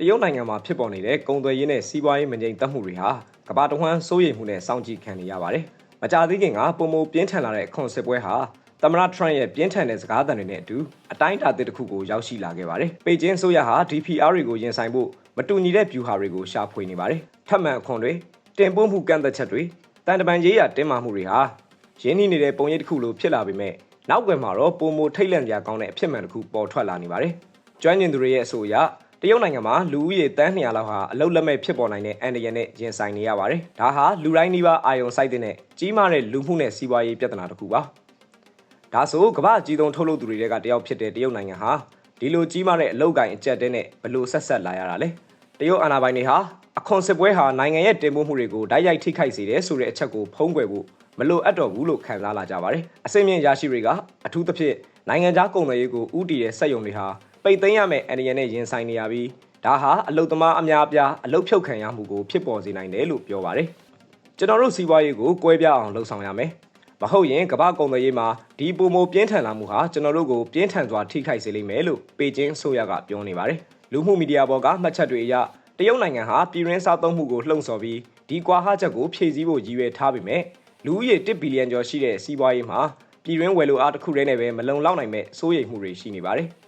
တရုတ်နိုင်ငံမှာဖြစ်ပေါ်နေတဲ့ကုန်သွယ်ရေးနဲ့စီးပွားရေးမငြိမ်သက်မှုတွေဟာကမ္ဘာတစ်ဝန်းစိုးရိမ်မှုနဲ့စောင့်ကြည့်ခံနေရပါတယ်။မကြာသေးခင်ကပုံမပြင်းထန်လာတဲ့ခွန်စစ်ပွဲဟာသမ္မတထရန့်ရဲ့ပြင်းထန်တဲ့စကားသံတွေနဲ့အတူအတိုင်းအတာတစ်ခုကိုရောက်ရှိလာခဲ့ပါတယ်။ပေကျင်းဆိုရဟာ DPR တွေကိုရင်ဆိုင်ဖို့မတူညီတဲ့ view ဟာတွေကိုရှာဖွေနေပါတယ်။ထပ်မံအခွန်တွေတင်ပို့မှုကန့်သက်ချက်တွေတန်တပန်ရေးရတင်းမာမှုတွေဟာရင်းနှီးနေတဲ့ပုံရိပ်တစ်ခုလိုဖြစ်လာပေမဲ့နောက်ွယ်မှာတော့ပုံမထိတ်လန့်ကြကောင်းတဲ့အဖြစ်မှန်တစ်ခုပေါ်ထွက်လာနေပါတယ်။ကျွမ်းကျင်သူတွေရဲ့အဆိုအရ တရုတ်နိုင်ငံမှာလူဦးရေတန်း200လောက်ဟာအလုတ်လက်မဲ့ဖြစ်ပေါ်နိုင်တဲ့အန်ဒီရန်နဲ့ရင်ဆိုင်နေရပါတယ်။ဒါဟာလူတိုင်းနှိပါအာယုံစိုက်တဲ့ကြီးမားတဲ့လူမှုနဲ့စီးပွားရေးပြဿနာတစ်ခုပါ။ဒါဆိုကမ္ဘာအကြီးဆုံးထုတ်လုပ်သူတွေကတယောက်ဖြစ်တဲ့တရုတ်နိုင်ငံဟာဒီလိုကြီးမားတဲ့အလုတ်ကင်အကျက်တဲနဲ့ဘလို့ဆက်ဆက်လာရတာလဲ။တရုတ်အာဏာပိုင်တွေဟာအခွန်စစ်ပွဲဟာနိုင်ငံရဲ့တင်ပို့မှုတွေကိုတိုက်ရိုက်ထိခိုက်စေတယ်ဆိုတဲ့အချက်ကိုဖုံးကွယ်ဖို့မလိုအပ်တော့ဘူးလို့ခံစားလာကြပါတယ်။အစင်းမြင့်ရရှိတွေကအထူးသဖြင့်နိုင်ငံခြားကုန်သွယ်ရေးကိုဥတီတဲ့စက်ရုံတွေဟာ ပိတ်သိမ်းရမယ့်အန္တရာယ်နဲ့ရင်ဆိုင်နေရပြီးဒါဟာအလုတ်သမားအများအပြားအလုတ်ဖြုတ်ခံရမှုကိုဖြစ်ပေါ်စေနိုင်တယ်လို့ပြောပါတယ်။ကျွန်တော်တို့စီးပွားရေးကိုကွဲပြားအောင်လှုပ်ဆောင်ရမယ်။မဟုတ်ရင်ကမ္ဘာကုန်သွယ်ရေးမှာဒီပုံမိုပြင်းထန်လာမှုဟာကျွန်တော်တို့ကိုပြင်းထန်စွာထိခိုက်စေလိမ့်မယ်လို့ပေကျင်းဆိုရကပြောနေပါတယ်။လူမှုမီဒီယာပေါ်ကမှတ်ချက်တွေအရတရုတ်နိုင်ငံဟာပြည်ရင်းစားသုံးမှုကိုလှုံ့ဆော်ပြီးဒီကွာဟချက်ကိုဖြည့်ဆည်းဖို့ရည်ရွယ်ထားပေမဲ့လူဦးရေ1ဘီလီယံကျော်ရှိတဲ့စီးပွားရေးမှာပြည်ရင်းဝယ်လိုအားတစ်ခုတည်းနဲ့ပဲမလုံလောက်နိုင်မဲ့စိုးရိမ်မှုတွေရှိနေပါတယ်။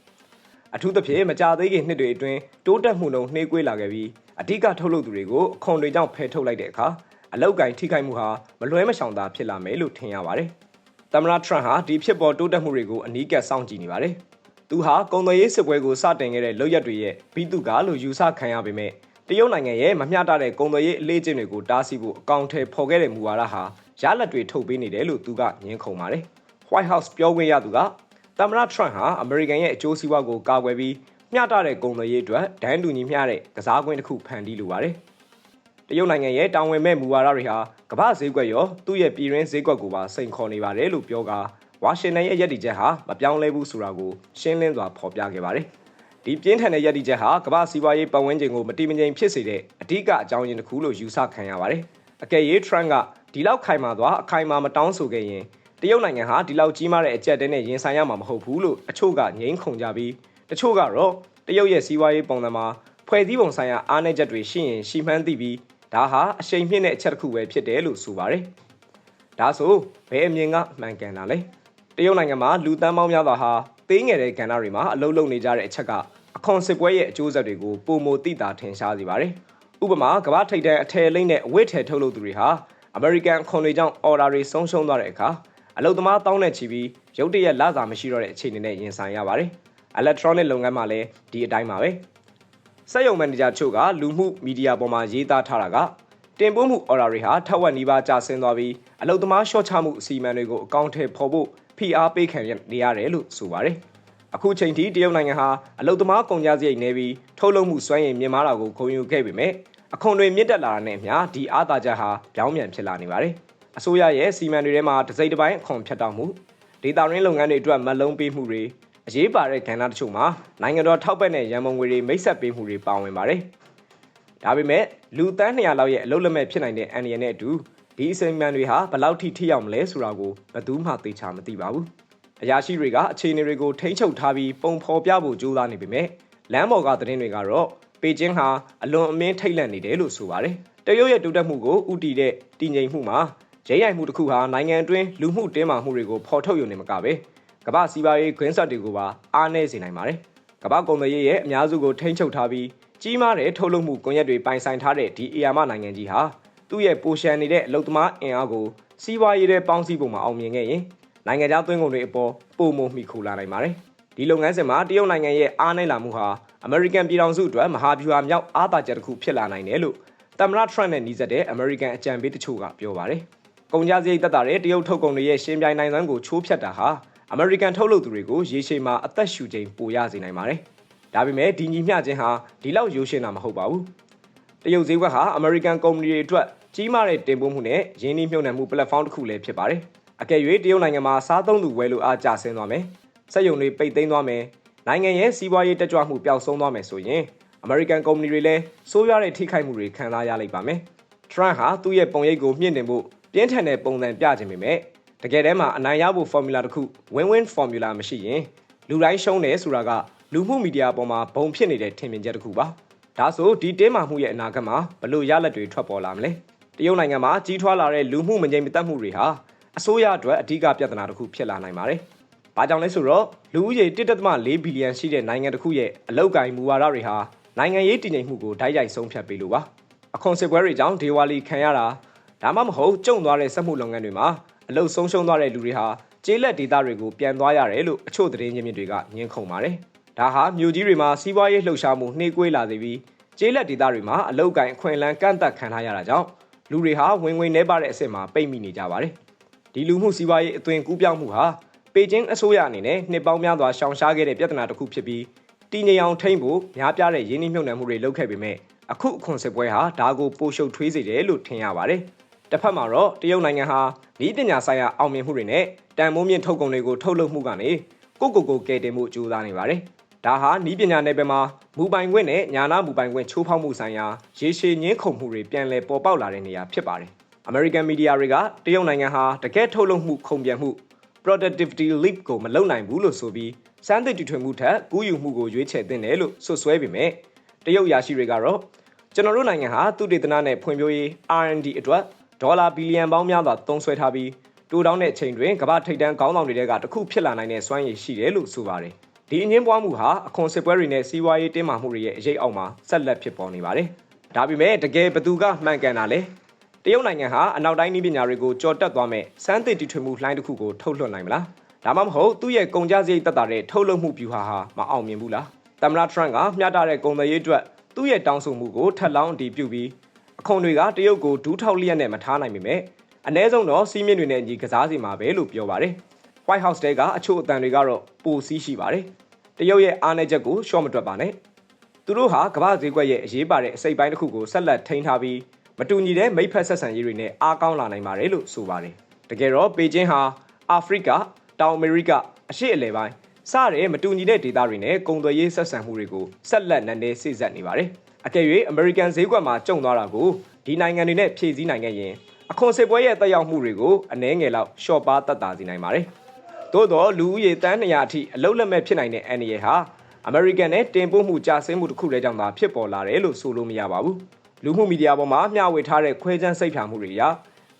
အထူးသဖြင့်မကြသေးခင်နှစ်တွေအတွင်းတိုးတက်မှုနှုန်းနှေးကွေးလာခဲ့ပြီးအဓိကထုတ်လုပ်သူတွေကိုအခွန်တွေကြောင့်ဖယ်ထုတ်လိုက်တဲ့အခါအလောက်ကင်ထိခိုက်မှုဟာမလွဲမရှောင်သာဖြစ်လာမယ်လို့ထင်ရပါတယ်။သမ္မတထရန့်ဟာဒီဖြစ်ပေါ်တိုးတက်မှုတွေကိုအနီးကပ်စောင့်ကြည့်နေပါတယ်။သူဟာကုန်သွယ်ရေးစစ်ပွဲကိုစတင်ခဲ့တဲ့လုပ်ရက်တွေရဲ့ပြီးသူကလို့ယူဆခံရပေမဲ့တရုတ်နိုင်ငံရဲ့မမျှတတဲ့ကုန်သွယ်ရေးအလေးကျင့်တွေကိုတားဆီးဖို့အကောင့်ထဲပေါ်ခဲ့တဲ့မူဝါဒဟာရလက်တွေထုတ်ပေးနေတယ်လို့သူကညင်းခုန်ပါတယ်။ White House ပြောခွင့်ရသူက သမ္မတထရန့်ဟာအမေရိကန်ရဲ့အကျိုးစီးပွားကိုကာကွယ်ပြီးမျှတတဲ့ကုန်သွယ်ရေးအတွက်ဒန်းတူညီမျှတဲ့ကစားကွင်းတစ်ခုဖန်တီးလိုပါတယ်။တရုတ်နိုင်ငံရဲ့တာဝန်မဲ့မူဝါဒတွေဟာကမ္ဘာဈေးကွက်ရောသူ့ရဲ့ပြည်ရင်းဈေးကွက်ကိုပါစိန်ခေါ်နေပါတယ်လို့ပြောကာဝါရှင်တန်ရဲ့ရည်တည်ချက်ဟာမပြောင်းလဲဘူးဆိုတာကိုရှင်းလင်းစွာဖော်ပြခဲ့ပါတယ်။ဒီပြင်းထန်တဲ့ရည်တည်ချက်ဟာကမ္ဘာစီးပွားရေးပတ်ဝန်းကျင်ကိုမတိမငြိမ်ဖြစ်စေတဲ့အဓိကအကြောင်းရင်းတစ်ခုလို့ယူဆခံရပါတယ်။အကယ်၍ထရန့်ကဒီလောက်ခိုင်မာသွားအခိုင်မာမတောင်းဆိုခဲ့ရင် တရုတ်နိုင်ငံဟာဒီလောက်ကြီးမားတဲ့အကြက်တဲနဲ့ရင်ဆိုင်ရမှာမဟုတ်ဘူးလို့အချို့ကငြင်းခုန်ကြပြီးတချို့ကတော့တရုတ်ရဲ့စီးပွားရေးပုံစံမှာဖွဲ့စည်းပုံဆိုင်ရာအားနည်းချက်တွေရှိရင်ရှိမှန်းသိပြီးဒါဟာအရှိန်မြင့်တဲ့အချက်တစ်ခုပဲဖြစ်တယ်လို့ဆိုပါတယ်။ဒါဆိုဘယ်အမြင်ကမှန်ကန်တာလဲ။တရုတ်နိုင်ငံမှာလူတန်းပေါင်းများစွာဟာသေးငယ်တဲ့ကဏ္ဍတွေမှာအလုပ်လုပ်နေကြတဲ့အချက်ကအခွန်စစ်ပွဲရဲ့အကျိုးဆက်တွေကိုပုံမသိတာထင်ရှားစေပါတယ်။ဥပမာကမ္ဘာထိပ်တန်းအထည်လိမ့်နဲ့အဝတ်ထည်ထုတ်လုပ်သူတွေဟာအမေရိကန်ခွန်တွေကြောင့်အော်ဒါတွေဆုံးရှုံးသွားတဲ့အခါ အလုပ်သမားတောင်းနဲ့ချီပြီးရုတ်တရက်လစာမရှိတော့တဲ့အခြေအနေနဲ့ရင်ဆိုင်ရပါတယ်။ electronic လုပ်ငန်းမှာလည်းဒီအတိုင်းပါပဲ။စက်ရုံမန်နေဂျာချို့ကလူမှုမီဒီယာပေါ်မှာရေးသားထားတာကတင်ပို့မှုအော်ဒါတွေဟာထက်ဝက်နီးပါးကျဆင်းသွားပြီးအလုပ်သမားရှော့ချမှုအစီအမံတွေကိုအကောင့်ထဲပေါ်ဖို့ဖိအားပေးခံနေရတယ်လို့ဆိုပါတယ်။အခုချိန်ထိတရုတ်နိုင်ငံဟာအလုပ်သမားကုန်ကျစရိတ်နေပြီးထုတ်လုပ်မှုစွမ်းရည်မြင့်မားတာကိုဂုဏ်ယူခဲ့ပေမဲ့အခွန်တွေမြင့်တက်လာတဲ့အမျှဒီအားသာချက်ဟာပြောင်းပြန်ဖြစ်လာနေပါတယ်။ အစိုးရရဲ့စီမံတွေထဲမှာတစိမ့်တစ်ပိုင်းအခွန်ဖြတ်တောက်မှုဒေတာရင်းလုပ်ငန်းတွေအတွက်မလုံးပေးမှုတွေအရေးပါတဲ့ကဏ္ဍတချို့မှာနိုင်ငံတော်ထောက်ပံ့တဲ့ရန်ပုံငွေတွေမိတ်ဆက်ပေးမှုတွေပါဝင်ပါတယ်။ဒါပေမဲ့လူတန်း200လောက်ရဲ့အလုပ်လက်မဲ့ဖြစ်နိုင်တဲ့အန်ဒီယန်နဲ့အတူဒီအစိမ်းမှန်တွေဟာဘလောက်ထိထိရောက်မလဲဆိုတာကိုဘယ်သူမှသိချာမသိပါဘူး။အရာရှိတွေကအခြေအနေတွေကိုထိန်းချုပ်ထားပြီးပုံဖော်ပြဖို့ကြိုးစားနေပေမဲ့လမ်းပေါ်ကသတင်းတွေကတော့ပေကျင်းဟာအလွန်အမင်းထိတ်လန့်နေတယ်လို့ဆိုပါတယ်။တရုတ်ရဲ့တိုးတက်မှုကိုဥတီတဲ့တည်ငြိမ်မှုမှာ ရဲရိုက်မှုတစ်ခုဟာနိုင်ငံအတွင်းလူမှုတင်းမာမှုတွေကိုဖော်ထုတ်ရုံနဲ့မကပဲကမ္ဘာစီးပွားရေးခွင်းဆက်တွေကိုပါအားနည်းစေနိုင်ပါတယ်။ကမ္ဘာကုန်သွယ်ရေးရဲ့အများစုကိုထိန်းချုပ်ထားပြီးကြီးမားတဲ့ထုတ်လုပ်မှုကွန်ရက်တွေပိုင်ဆိုင်ထားတဲ့ဒီအေယာမနိုင်ငံကြီးဟာသူ့ရဲ့ပိုရှန်နေတဲ့အလုသမားအင်အားကိုစီးပွားရေးတဲ့ပေါင်းစည်းပုံမှာအောင်မြင်ခဲ့ရင်နိုင်ငံခြားသွင်းကုန်တွေအပေါ်ပုံမမိခိုလာနိုင်ပါတယ်။ဒီလုပ်ငန်းစဉ်မှာတရုတ်နိုင်ငံရဲ့အားနည်းလာမှုဟာအမေရိကန်ပြည်ထောင်စုအတွက်မဟာဗျူဟာမြောက်အားသာချက်တစ်ခုဖြစ်လာနိုင်တယ်လို့သမ္မတထရန့်နဲ့နှီးစပ်တဲ့အမေရိကန်အကြံပေးတချို့ကပြောပါတယ်။ ကုန်ကြစရိတ်တက်တာတဲ့တရုတ်ထုတ်ကုန်တွေရဲ့ရှင်းပြိုင်နိုင်စွမ်းကိုချိုးဖျက်တာဟာအမေရိကန်ထုတ်လုပ်သူတွေကိုရေရှည်မှာအသက်ရှူချိန်ပိုရစေနိုင်ပါတယ်။ဒါပေမဲ့ဒီညီမျှခြင်းဟာဒီလောက်ရိုးရှင်းတာမဟုတ်ပါဘူး။တရုတ်ဈေးကွက်ဟာအမေရိကန်ကုမ္ပဏီတွေအတွက်ကြီးမားတဲ့တင်ပို့မှုနဲ့ရင်းနှီးမြှုပ်နှံမှု platform တစ်ခုလည်းဖြစ်ပါတယ်။အကယ်၍တရုတ်နိုင်ငံမှာစားသုံးသူဝယ်လိုအားကျဆင်းသွားမယ်။စက်ရုံတွေပိတ်သိမ်းသွားမယ်။နိုင်ငံရဲ့စီးပွားရေးတက်ကြွမှုပျောက်ဆုံးသွားမယ်ဆိုရင်အမေရိကန်ကုမ္ပဏီတွေလည်းစိုးရတဲ့ထိခိုက်မှုတွေခံစားရလိမ့်ပါမယ်။ Trump ဟာသူ့ရဲ့ပုံရိပ်ကိုမြင့်တင်ဖို့ ပြင်းထန်တဲ့ပုံစံပြခြင်းပေမဲ့တကယ်တမ်းမှာအနိုင်ရဖို့ formula တစ်ခု win-win formula မရှိရင်လူတိုင်းရှုံးတယ်ဆိုတာကလူမှုမီဒီယာပေါ်မှာဘုံဖြစ်နေတဲ့ထင်မြင်ချက်တစ်ခုပါဒါဆိုဒီတင်းမာမှုရဲ့အနာဂတ်မှာဘလို့ရလက်တွေထွက်ပေါ်လာမလဲတရုတ်နိုင်ငံမှာကြီးထွားလာတဲ့လူမှုမငြိမ်မသက်မှုတွေဟာအစိုးရအတွက်အဓိကပြဿနာတစ်ခုဖြစ်လာနိုင်ပါတယ်။ဘာကြောင့်လဲဆိုတော့လူဦးရေ1.4ဘီလီယံရှိတဲ့နိုင်ငံတစ်ခုရဲ့အလောက်ကိုင်းမူဝါဒတွေဟာနိုင်ငံရေးတည်ငြိမ်မှုကိုဓာတ်ရိုက်ဆုံးဖြတ်ပေးလို့ပါ။အခွန်စစ်ပွဲတွေကြောင့်ဒေဝါလီခံရတာ ဒါမှမဟုတ်ကျုံသွားတဲ့စက်မှုလုပ်ငန်းတွေမှာအလုတ်ဆုံးရှုံးသွားတဲ့လူတွေဟာကျေးလက်ဒေသတွေကိုပြန်သွားရတယ်လို့အချို့သတင်းရင်းမြစ်တွေကညင်းခုန်ပါတယ်။ဒါဟာမြို့ကြီးတွေမှာစီးပွားရေးလှုပ်ရှားမှုနှေးကွေးလာစေပြီးကျေးလက်ဒေသတွေမှာအလုတ်ကိုင်းအခွင့်အလမ်းကန့်သက်ခံထားရတာကြောင့်လူတွေဟာဝင်ငွေနှဲပါတဲ့အဆင့်မှာပိတ်မိနေကြပါတယ်။ဒီလူမှုစီးပွားရေးအသွင်ကူးပြောင်းမှုဟာပေကျင်းအစိုးရအနေနဲ့နှစ်ပေါင်းများစွာရှောင်ရှားခဲ့တဲ့ပြဿနာတစ်ခုဖြစ်ပြီးတည်ငြိမ်အောင်ထိန်းဖို့များပြားတဲ့ရင်းနှီးမြှုပ်နှံမှုတွေလုပ်ခဲ့ပေမဲ့အခုအခွန်စစ်ပွဲဟာဒါကိုပိုရှုပ်ထွေးစေတယ်လို့ထင်ရပါတယ်။ တစ်ဖက်မှာတော့တရုတ်နိုင်ငံဟာဤပညာဆိုင်ရာအောင်မြင်မှုတွေနဲ့တန်မိုးမြင့်ထုတ်ကုန်တွေကိုထုတ်လုပ်မှုကနေကိုကိုကိုကယ်တင်မှုကြိုးစားနေပါတယ်။ဒါဟာဤပညာနယ်ပယ်မှာမူပိုင်ခွင့်နဲ့ညာနာမူပိုင်ခွင့်ချိုးဖောက်မှုဆိုင်ရာရေရှည်ညှင်းခုန်မှုတွေပြန်လည်ပေါ်ပေါက်လာတဲ့နေရာဖြစ်ပါတယ်။ American Media တွေကတရုတ်နိုင်ငံဟာတကယ်ထုတ်လုပ်မှုခုံပြန်မှု productivity leap ကိုမလုံနိုင်ဘူးလို့ဆိုပြီးစမ်းသစ်တီထွင်မှုထက်ကူးယူမှုကိုရွေးချယ်သင့်တယ်လို့ဆွဆွဲပေမဲ့တရုတ်ရာရှိတွေကတော့ကျွန်တော်တို့နိုင်ငံဟာသူတေသနနဲ့ဖွံ့ဖြိုးရေး R&D အတွက် ဒေါ်လာဘီလီယံပေါင်းများစွာသုံးစွဲထားပြီးတိုးတောင်းတဲ့အချိန်တွင်ကမ္ဘာထိပ်တန်းခေါင်းဆောင်တွေကတခုဖြစ်လာနိုင်တဲ့စွမ်းရည်ရှိတယ်လို့ဆိုပါတယ်။ဒီအငင်းပွားမှုဟာအခွန်စစ်ပွဲတွေနဲ့စီးပွားရေးတင်းမာမှုတွေရဲ့အရေးအောက်မှာဆက်လက်ဖြစ်ပေါ်နေပါတယ်။ဒါပေမဲ့တကယ်ဘသူကမှန်ကန်တာလဲတရုတ်နိုင်ငံဟာအနောက်တိုင်းနည်းပညာတွေကိုကြော်တက်သွားမဲ့စမ်းသစ်တီထွင်မှုလှိုင်းတစ်ခုကိုထုတ်လွှတ်နိုင်မလားဒါမှမဟုတ်သူ့ရဲ့ကုန်ကြစရိတ်တက်တာတဲ့ထုတ်လုပ်မှုပြူဟာဟာမအောင်မြင်ဘူးလားသမ္မတထရန့်ကမျှတတဲ့ကုန်သွယ်ရေးအတွက်သူ့ရဲ့တောင်းဆိုမှုကိုထပ်လောင်းအတည်ပြုပြီး အခွန်တွေကတရုတ်ကိုဒူးထောက်လျက်နဲ့မထားနိုင်ပေမဲ့အ ਨੇ ဆုံးတော့စီးမြင့်တွေနဲ့ညီကစားစီမှာပဲလို့ပြောပါတယ် White House တဲကအချို့အတန်တွေကတော့ပိုစီးရှိပါတယ်တရုတ်ရဲ့အားနည်းချက်ကိုရှော့မတွက်ပါနဲ့သူတို့ဟာကမ္ဘာဈေးကွက်ရဲ့အရေးပါတဲ့အစိပ်ပိုင်းတစ်ခုကိုဆက်လက်ထိန်းထားပြီးမတူညီတဲ့မိဖက်ဆက်ဆံရေးတွေနဲ့အားကောင်းလာနိုင်ပါတယ်လို့ဆိုပါတယ်တကယ်တော့ပေကျင်းဟာအာဖရိကတောင်အမေရိကအရှေ့အလယ်ပိုင်းစတဲ့မတူညီတဲ့ဒေသတွေနဲ့ကုန်သွယ်ရေးဆက်ဆံမှုတွေကိုဆက်လက်နန်းနေစိစက်နေပါတယ် အကယ်၍အမေရိကန်ဈေးကွက်မှာကျုံသွားတာကိုဒီနိုင်ငံတွေနဲ့ဖြည့်ဆည်းနိုင်ခဲ့ရင်အခွန်စစ်ပွဲရဲ့တက်ရောက်မှုတွေကိုအနည်းငယ်လောက်ရှော့ပါတက်တာစေနိုင်ပါတယ်သို့တော့လူဦးရေတန်း200အထိအလုံးလက်မဲ့ဖြစ်နိုင်တဲ့အန်ရီဟာအမေရိကန်နဲ့တင်ပို့မှုကြာဆင်းမှုတစ်ခုလည်းကြောင့်သာဖြစ်ပေါ်လာတယ်လို့ဆိုလို့မရပါဘူးလူမှုမီဒီယာပေါ်မှာမျှဝေထားတဲ့ခွဲခြမ်းစိတ်ဖြာမှုတွေအရ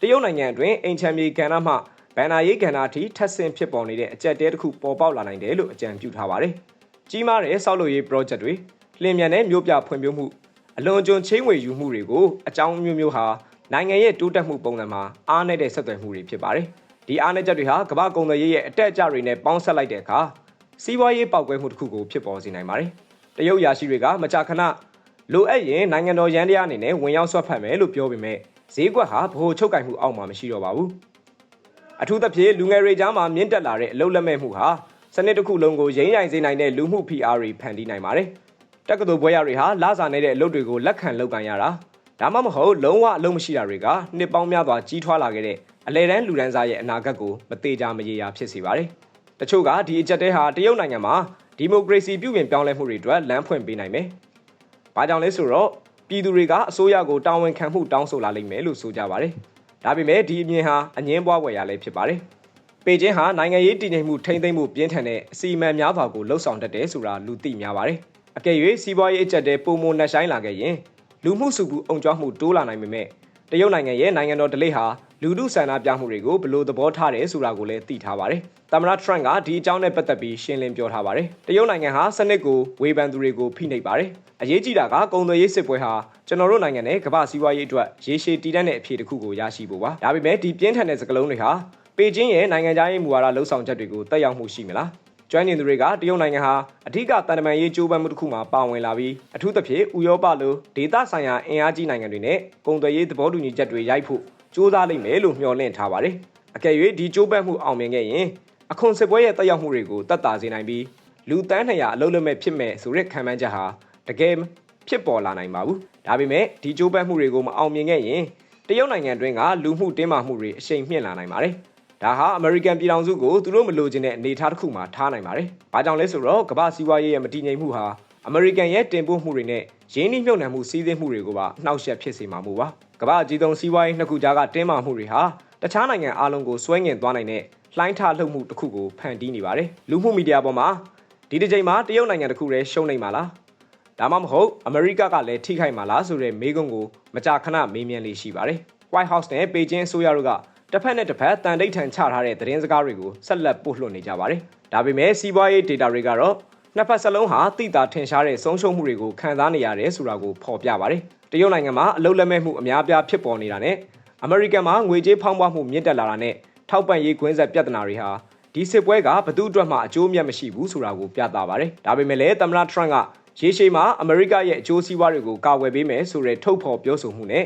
တရုတ်နိုင်ငံအတွင်းအိမ်ချမ်းမြေကဏ္ဍမှဗန်နာရေးကဏ္ဍအထိထပ်ဆင့်ဖြစ်ပေါ်နေတဲ့အကြက်တဲတစ်ခုပေါ်ပေါက်လာနိုင်တယ်လို့အကြံပြုထားပါတယ်။ကြီးမားတဲ့ဆောက်လုပ်ရေး project တွေ လျင်မြန်တဲ့မြို့ပြဖွံ့ဖြိုးမှုအလွန်ကျွံချင်းဝေယူမှုတွေကိုအကြောင်းမျိုးမျိုးဟာနိုင်ငံရဲ့တိုးတက်မှုပုံစံမှာအားနည်းတဲ့ဆက်သွယ်မှုတွေဖြစ်ပါတယ်။ဒီအားနည်းချက်တွေဟာကမ္ဘာကုန်သွယ်ရေးရဲ့အတက်အကျတွေနဲ့ပေါင်းဆက်လိုက်တဲ့အခါစီးပွားရေးပေါက်ကွဲမှုတစ်ခုကိုဖြစ်ပေါ်စေနိုင်ပါတယ်။တရုတ်ရာရှိတွေကမကြာခဏလိုအပ်ရင်နိုင်ငံတော်ရန်တရားအနေနဲ့ဝင်ရောက်ဆွတ်ဖက်မယ်လို့ပြောပေမဲ့ဈေးကွက်ဟာဗဟိုချုပ်ကင်မှုအောက်မှာမရှိတော့ပါဘူးအထူးသဖြင့်လူငယ်တွေကြားမှာမြင့်တက်လာတဲ့အလုတ်လက်မဲ့မှုဟာစနစ်တစ်ခုလုံးကိုရိမ့်ရိုင်စေနိုင်တဲ့လူမှု PR တွေဖန်တီးနိုင်ပါတယ် တက္ကသိုလ်ဘွဲရတွေဟာလစာနေတဲ့အလုပ်တွေကိုလက်ခံလုပ်ကန်ရတာဒါမှမဟုတ်လုံးဝအလုံးမရှိတာတွေကနှစ်ပေါင်းများစွာကြီးထွားလာခဲ့တဲ့အလဲတန်းလူဒန်းစားရဲ့အနာဂတ်ကိုမသေးကြမရေရာဖြစ်စေပါတယ်တချို့ကဒီအချက်တဲဟာတရုတ်နိုင်ငံမှာဒီမိုကရေစီပြုပြင်ပြောင်းလဲမှုတွေအတွက်လမ်းဖွင့်ပေးနိုင်မယ်။ဘာကြောင့်လဲဆိုတော့ပြည်သူတွေကအစိုးရကိုတာဝန်ခံမှုတောင်းဆိုလာလိမ့်မယ်လို့ဆိုကြပါတယ်။ဒါပေမဲ့ဒီအမြင်ဟာအငင်းပွားဝယ်ရလည်းဖြစ်ပါတယ်။ပေကျင်းဟာနိုင်ငံရေးတည်ငြိမ်မှုထိမ့်သိမ်းမှုပြင်းထန်တဲ့အစီအမံများစွာကိုလှုပ်ဆောင်တတ်တယ်ဆိုတာလူသိများပါတယ်။ အကယ်၍စီးပွားရေးအကျက်တဲပုံမနှက်ဆိုင်လာခဲ့ရင်လူမှုစုဘူးအုံကြွမှုတိုးလာနိုင်ပေမဲ့တရုတ်နိုင်ငံရဲ့နိုင်ငံတော်ဒလိဟာလူမှုဆန္ဒပြမှုတွေကိုဘလို့သဘောထားတယ်ဆိုတာကိုလည်းသိထားပါတယ်။သမ္မတထရန့်ကဒီအကြောင်းနဲ့ပတ်သက်ပြီးရှင်းလင်းပြောထားပါတယ်။တရုတ်နိုင်ငံဟာစနစ်ကိုဝေဖန်သူတွေကိုဖိနှိပ်ပါတယ်။အရေးကြီးတာကကုန်သွယ်ရေးစစ်ပွဲဟာကျွန်တော်တို့နိုင်ငံနဲ့ကမ္ဘာစီးပွားရေးအတွက်ရေရှည်တည်တံ့တဲ့အဖြေတစ်ခုကိုရရှိဖို့ပါ။ဒါပေမဲ့ဒီပြင်းထန်တဲ့စကားလုံးတွေဟာပေကျင်းရဲ့နိုင်ငံခြားရေးမူဝါဒလှုပ်ဆောင်ချက်တွေကိုတက်ရောက်မှုရှိမလား။ ကျွမ်းကျင်သူတွေကတရုတ်နိုင်ငံဟာအထူးကတန်တမာရေးကြိုးပမ်းမှုတစ်ခုမှာပါဝင်လာပြီးအထူးသဖြင့်ဥရောပလိုဒေသဆိုင်ရာအင်အားကြီးနိုင်ငံတွေနဲ့ကုန်သွယ်ရေးသဘောတူညီချက်တွေရိုက်ဖို့စူးစမ်းလိမ့်မယ်လို့မျှော်လင့်ထားပါတယ်။အကယ်၍ဒီကြိုးပမ်းမှုအောင်မြင်ခဲ့ရင်အခွန်စစ်ပွဲရဲ့တက်ရောက်မှုတွေကိုတတ်တာစေနိုင်ပြီးလူတန်း200အလုံးလုံးမဲ့ဖြစ်မဲ့ဆိုတဲ့ခံမှန်းချက်ဟာတကယ်ဖြစ်ပေါ်လာနိုင်ပါဘူး။ဒါပေမဲ့ဒီကြိုးပမ်းမှုတွေကိုမအောင်မြင်ခဲ့ရင်တရုတ်နိုင်ငံတွင်းကလူမှုတင်းမာမှုတွေအရှိန်မြင့်လာနိုင်ပါတယ်။ ဒါဟာအမေရိကန်ပြည်ထောင်စုကိုသူတို့မလိုချင်တဲ့အနေအထားတစ်ခုမှာထားနိုင်ပါတယ်။ဘာကြောင့်လဲဆိုတော့ကမ္ဘာစီးပွားရေးရဲ့မတည်ငြိမ်မှုဟာအမေရိကန်ရဲ့တင်ပို့မှုတွေနဲ့ရင်းနှီးမြှုပ်နှံမှုစီးဆင်းမှုတွေကိုပါနှောက်ယှက်ဖြစ်စေမှာမို့ပါကမ္ဘာအကြီးဆုံးစီးပွားရေးနှစ်ခုကြားကတင်းမာမှုတွေဟာတခြားနိုင်ငံအလုံးကိုဆွဲငင်သွားနိုင်တဲ့လှိုင်းထလှုပ်မှုတစ်ခုကိုဖန်တီးနေပါတယ်လူမှုမီဒီယာပေါ်မှာဒီတစ်ချိန်မှာတရုတ်နိုင်ငံတစ်ခုတည်းရှုံးနေမှာလားတဒါမှမဟုတ်အမေရိကကလည်းထိခိုက်မှာလားဆိုတဲ့မေးခွန်းကိုမကြာခဏမေးမြန်းလေးရှိပါတယ်။ White House နဲ့ပေကျင်းအစိုးရတို့က တစ်ဖက်နဲ့တစ်ဖက်တန်တိတ်ထန်ချထားတဲ့သတင်းစကားတွေကိုဆက်လက်ပို့လွှင့်နေကြပါတယ်။ဒါပေမဲ့စီးပွားရေး data တွေကတော့နှစ်ဖက်စလုံးဟာတိတာထင်ရှားတဲ့ဆုံးရှုံးမှုတွေကိုခံစားနေရတယ်ဆိုတာကိုဖော်ပြပါတယ်။တရုတ်နိုင်ငံမှာအလုတ်လက်မဲ့မှုအများအပြားဖြစ်ပေါ်နေတာနဲ့အမေရိကန်မှာငွေကြေးဖောင်းပွားမှုမြင့်တက်လာတာနဲ့ထောက်ပံ့ရေးကွင်းဆက်ပြဿနာတွေဟာဒီစစ်ပွဲကဘသူအတွက်မှအကျိုးအမြတ်မရှိဘူးဆိုတာကိုပြသပါတယ်။ဒါပေမဲ့လည်းသမ္မတထရန့်ကရေရှည်မှာအမေရိကရဲ့အကျိုးစီးပွားတွေကိုကာကွယ်ပေးမယ်ဆိုတဲ့ထုတ်ဖော်ပြောဆိုမှုနဲ့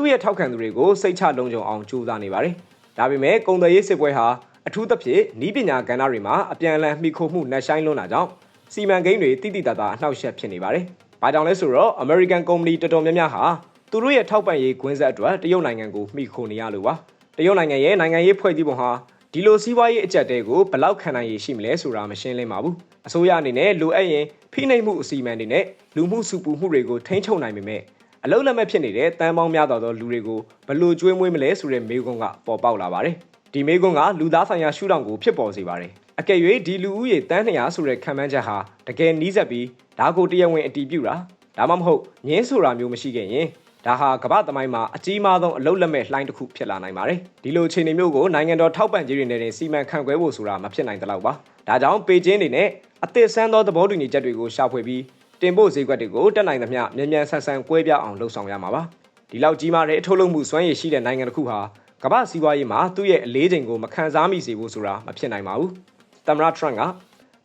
သူ့ရဲ့ထောက်ခံသူတွေကိုစိတ်ချလုံခြုံအောင်ကြိုးစားနေပါတယ်။ဒါပေမဲ့ကုန်သွယ်ရေးစစ်ပွဲဟာအထူးသဖြင့်ဤပညာကဏ္ဍတွေမှာအပြန်အလှန်မှီခိုမှုနှက်ဆိုင်လွန်းတာကြောင့်စီမံကိန်းတွေတိတိတတ်တာအနှောက်အယှက်ဖြစ်နေပါတယ်။ဘာကြောင့်လဲဆိုတော့ American Company တော်တော်များများဟာသူတို့ရဲ့ထောက်ပံ့ရေးကွင်းဆက်အတွက်တရုတ်နိုင်ငံကိုမှီခိုနေရလို့ပါ။တရုတ်နိုင်ငံရဲ့နိုင်ငံရေးဖွဲ့စည်းပုံဟာဒီလိုစီးပွားရေးအကြက်တဲကိုဘလောက်ခံနိုင်ရရှိမလဲဆိုတာမရှင်းလင်းပါဘူး။အစိုးရအနေနဲ့လိုအပ်ရင်ဖိနှိပ်မှုအစီအမံတွေနဲ့လူမှုစုပူမှုတွေကိုထိန်းချုပ်နိုင်ပေမဲ့ အလုံးလက်မဲ့ဖြစ်နေတဲ့တန်ပေါင်းများသောလူတွေကိုဘလို့ကျွေးမွေးမလဲဆိုတဲ့မေးခွန်းကပေါ်ပေါက်လာပါတယ်။ဒီမေးခွန်းကလူသားဆိုင်ရာရှုထောင့်ကိုဖြစ်ပေါ်စေပါတယ်။အကယ်၍ဒီလူဦးရေတန်း200ဆိုတဲ့ခံမှန်းချက်ဟာတကယ်နီးစပ်ပြီးဒါကိုတရားဝင်အတည်ပြုတာဒါမှမဟုတ်ငင်းဆိုတာမျိုးမရှိခဲ့ရင်ဒါဟာကမ္ဘာသမိုင်းမှာအကြီးမားဆုံးအလုတ်လက်မဲ့လှိုင်းတစ်ခုဖြစ်လာနိုင်ပါတယ်။ဒီလိုအခြေအနေမျိုးကိုနိုင်ငံတော်ထောက်ပံ့ကြေးတွေနဲ့စီမံခန့်ခွဲဖို့ဆိုတာမဖြစ်နိုင်သလောက်ပါ။ဒါကြောင့်ပေကျင်းတွေနဲ့အသစ်ဆန်းသောသဘောတူညီချက်တွေကိုရှာဖွေပြီး တင်ပို့ဈေးကွက်တွေကိုတက်နိုင်သမျှမြန်မြန်ဆန်ဆန်ကွဲပြားအောင်လှုံ့ဆော်ရမှာပါ။ဒီလောက်ကြီးမားတဲ့အထုတ်လုပ်မှုစွမ်းရည်ရှိတဲ့နိုင်ငံတစ်ခုဟာကမ္ဘာစီးပွားရေးမှာသူ့ရဲ့အလေးချိန်ကိုမခံစားမိစေဖို့ဆိုတာမဖြစ်နိုင်ပါဘူး။သမ္မတထရန့်က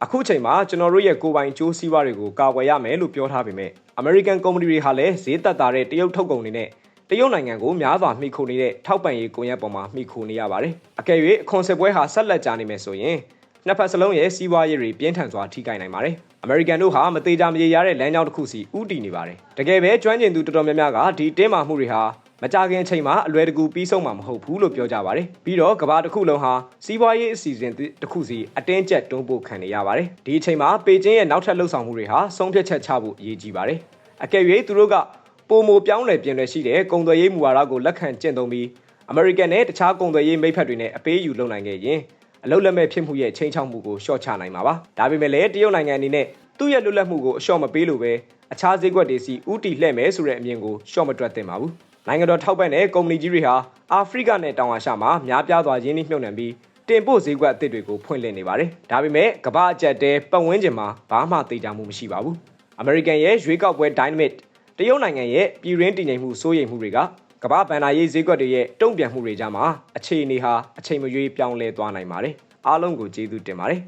အခုချိန်မှာကျွန်တော်တို့ရဲ့ကိုယ်ပိုင်ကြိုးစည်းဝါးတွေကိုကာကွယ်ရမယ်လို့ပြောထားပေမဲ့ American Company တွေဟာလည်းဈေးသက်သာတဲ့တရုတ်ထုတ်ကုန်တွေနဲ့တရုတ်နိုင်ငံကိုများစွာမှီခိုနေတဲ့ထောက်ပံ့ရေးကွန်ရက်ပေါ်မှာမှီခိုနေရပါတယ်။အကယ်၍အခွန်စစ်ပွဲဟာဆက်လက်ကြာနေမယ်ဆိုရင်နှစ်ဖက်စလုံးရဲ့စီးပွားရေးတွေပြင်းထန်စွာထိခိုက်နိုင်ပါတယ်။ American တို့ဟာမသေးကြမရေရတဲ့လမ်းကြောင်းတစ်ခုစီဥတည်နေပါတယ်။တကယ်ပဲကျွမ်းကျင်သူတော်တော်များများကဒီတင်းမာမှုတွေဟာမကြခင်အချိန်မှာအလွယ်တကူပြီးဆုံးမှာမဟုတ်ဘူးလို့ပြောကြပါတယ်။ပြီးတော့ကဘာတစ်ခုလုံးဟာစီးပွားရေးအစီအစဉ်တစ်ခုစီအတင်းကျပ်တွန်းပို့ခံနေရပါတယ်။ဒီအချိန်မှာပေကျင်းရဲ့နောက်ထပ်လှုပ်ဆောင်မှုတွေဟာဆုံးဖြတ်ချက်ချဖို့အရေးကြီးပါတယ်။အကယ်၍သူတို့ကပုံမပြောင်းလဲပြင်လဲရှိတဲ့ကုန်သွယ်ရေးမူဝါဒကိုလက်ခံကျင့်သုံးပြီးအမေရိကန်နဲ့တခြားကုန်သွယ်ရေးမိတ်ဖက်တွေနဲ့အပေးယူလုပ်နိုင်ခဲ့ရင် အလုတ်လက်မဲ့ဖြစ်မှုရဲ့ချိန်ချောက်မှုကိုရှော့ချနိုင်မှာပါ။ဒါပေမဲ့လည်းတရုတ်နိုင်ငံအနေနဲ့သူ့ရဲ့လွတ်လပ်မှုကိုအလျှော့မပေးလို့ပဲအခြားဈေးကွက်တွေစီဥတီလှည့်မယ်ဆိုတဲ့အမြင်ကိုရှော့မတွက်သင့်ပါဘူး။နိုင်ငံတော်ထောက်ပံ့တဲ့ကုမ္ပဏီကြီးတွေဟာအာဖရိကနဲ့တောင်အာရှမှာများပြားစွာရင်းနှီးမြှုပ်နှံပြီးတင်ပို့ဈေးကွက်အသစ်တွေကိုဖွင့်လှစ်နေပါတယ်။ဒါပေမဲ့ကမ္ဘာအကျပ်တဲပတ်ဝန်းကျင်မှာဘာမှသိကြမှုမရှိပါဘူး။ American ရဲ့ရွေးကောက်ပွဲ Dynamite တရုတ်နိုင်ငံရဲ့ပြည်ရင်းတည်ငြိမ်မှုစိုးရိမ်မှုတွေက ကမ္ဘာဗန်နာရေးဈေးကွက်တွေရဲ့တုံ့ပြန်မှုတွေကြားမှာအခြေအနေဟာအချိန်မရွေးပြောင်းလဲသွားနိုင်ပါတယ်။အားလုံးကိုကျေးဇူးတင်ပါတယ်